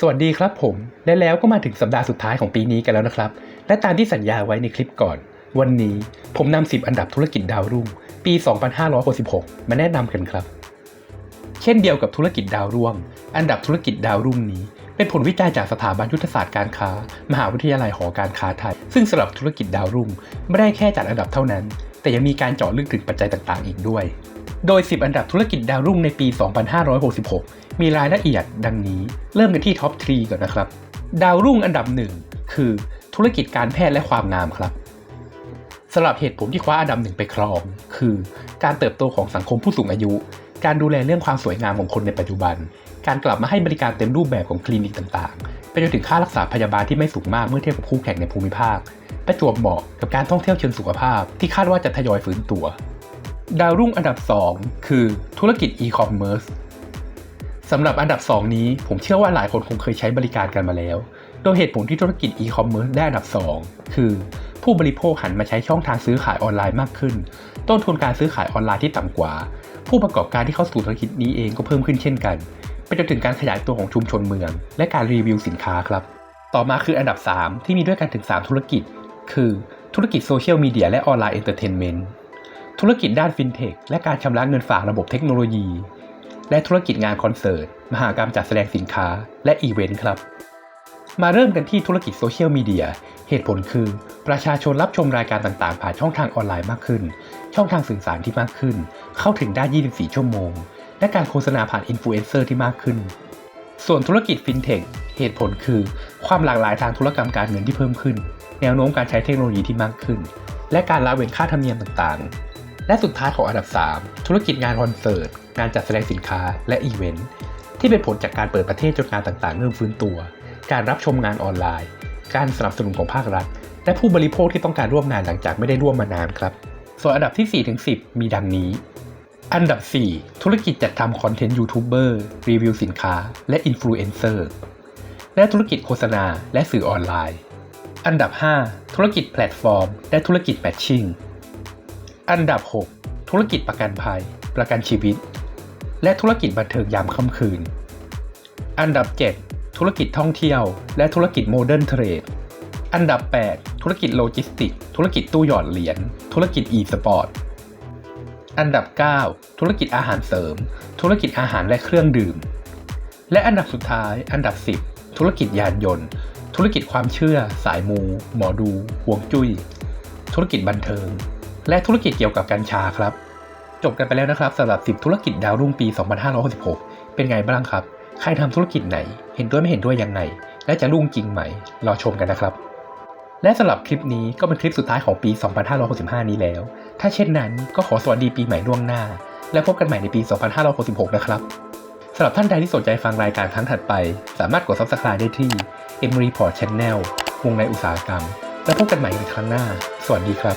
สวัสดีครับผมและแล้วก็มาถึงสัปดาห์สุดท้ายของปีนี้กันแล้วนะครับ และตามที่สัญญาไว้ในคลิปก่อน วันนี้ผมนำ10 อันดับธุรกิจดาวรุ่ง ปี 2566 มาแนะนำกันครับ เช่นเดียวกับธุรกิจดาวร่วง อันดับธุรกิจดาวรุ่งนี้ เป็นผลวิจัยจากสถาบันยุทธศาสตร์การค้า มหาวิทยาลัยหอการค้าไทย ซึ่งสำหรับธุรกิจดาวรุ่งไม่ได้แค่จัดอันดับเท่านั้น แต่ยังมีการเจาะลึกถึงปัจจัยต่างๆ อีกด้วย โดย 10 อันดับธุรกิจดาวรุ่งในปี 2566 มีรายละเอียดดังนี้ เริ่มกันที่ท็อป3ก่อนนะครับ ดาวรุ่งอันดับหนึ่งคือธุรกิจการแพทย์และความงามครับสำหรับเหตุผลที่คว้าอันดับหนึ่งไปครอง คือ การเติบโตของสังคมผู้สูงอายุ การดูแลเรื่องความสวยงามของคนในปัจจุบัน การกลับมาให้บริการเต็มรูปแบบของคลินิกต่างๆ ไปจนถึงค่ารักษาพยาบาลที่ไม่สูงมากเมื่อเทียบกับคู่แข่งในภูมิภาคประจวบเหมาะกับการท่องเที่ยวเชิงสุขภาพที่คาดว่าจะทยอยฟื้นตัว ดาวรุ่งอันดับ 2 คือธุรกิจอีคอมเมิร์ซสำหรับอันดับ 2 นี้ผมเชื่อว่าหลายคนคงเคยใช้บริการกันมาแล้ว โดยเหตุผลที่ธุรกิจอีคอมเมิร์ซได้อันดับ 2 คือ ผู้บริโภคหันมาใช้ช่องทางซื้อขายออนไลน์มากขึ้น ต้นทุนการซื้อขายออนไลน์ที่ต่ำกว่า ผู้ประกอบการที่เข้าสู่ธุรกิจนี้เองก็เพิ่มขึ้นเช่นกันไปจนถึงการขยายตัวของชุมชนเมือง และการรีวิวสินค้าครับ ต่อมาคืออันดับ 3 ที่มีด้วยกันถึง 3 ธุรกิจ คือธุรกิจโซเชียลมีเดียและออนไลน์เอนเตอร์เทนเมนต์ ธุรกิจด้านฟินเทคและการชำระเงินฝากระบบเทคโนโลยี และธุรกิจงานคอนเสิร์ต มหากรรมจัดแสดงสินค้า และอีเวนต์ครับ มาเริ่มกันที่ธุรกิจโซเชียลมีเดีย เหตุผลคือ ประชาชนรับชมรายการต่างๆ ผ่านช่องทางออนไลน์มากขึ้น ช่องทางสื่อสารที่มากขึ้น เข้าถึงได้ 24 ชั่วโมง และการโฆษณาผ่านอินฟลูเอนเซอร์ที่มากขึ้น ส่วนธุรกิจฟินเทค เหตุผลคือ ความหลากหลายทางธุรกรรมการเงินที่เพิ่มขึ้น แนวโน้มการใช้เทคโนโลยีที่มากขึ้น และการละเว้นค่าธรรมเนียมต่างๆ และสุดท้ายของอันดับ 3 ธุรกิจงานคอนเสิร์ต งานจัดแสดงสินค้าและอีเวนต์ที่เป็นผลจากการเปิดประเทศจนงานต่างๆ เริ่มฟื้นตัว การรับชมงานออนไลน์ การสนับสนุนของภาครัฐ และผู้บริโภคที่ต้องการร่วมงานหลังจากไม่ได้ร่วมมานานครับ ส่วนอันดับที่4-10 มีดังนี้ อันดับ 4 ธุรกิจจัดทำคอนเทนต์ยูทูบเบอร์รีวิวสินค้า และอินฟลูเอนเซอร์และธุรกิจโฆษณาและสื่อออนไลน์ อันดับ 5 ธุรกิจแพลตฟอร์ม และธุรกิจแมทชิ่ง อันดับ 6 ธุรกิจประกันภัย ประกันชีวิต และธุรกิจบันเทิงยามค่ำคืน อันดับ 7 ธุรกิจท่องเที่ยว และธุรกิจโมเดิร์นเทรด อันดับ 8 ธุรกิจโลจิสติก ธุรกิจตู้หยอดเหรียญ ธุรกิจอีสปอร์ต อันดับ 9 ธุรกิจอาหารเสริม ธุรกิจอาหารและเครื่องดื่ม และอันดับสุดท้าย อันดับ 10 ธุรกิจยานยนต์ ธุรกิจความเชื่อ สายมู หมอดูห่วงจุย้ย ธุรกิจบันเทิง และธุรกิจเกี่ยวกับกัญชาครับ จบกันไปแล้วนะครับสำหรับ 10 ธุรกิจดาวรุ่งปี 2566 เป็นไงบ้างครับ ใครทำธุรกิจไหน เห็นด้วยไม่เห็นด้วยยังไง และจะรุ่งจริงไหม รอชมกันนะครับ และสำหรับคลิปนี้ก็เป็นคลิปสุดท้ายของปี 2565 นี้แล้ว ถ้าเช่นนั้นก็ขอสวัสดีปีใหม่ล่วงหน้า และพบกันใหม่ในปี 2566 นะครับสำหรับท่านใดที่สนใจฟังรายการครั้งถัดไป สามารถกด subscribe ได้ที่ M Report Channel วงในอุตสาหกรรม แล้วพบกันใหม่ในครั้งหน้า สวัสดีครับ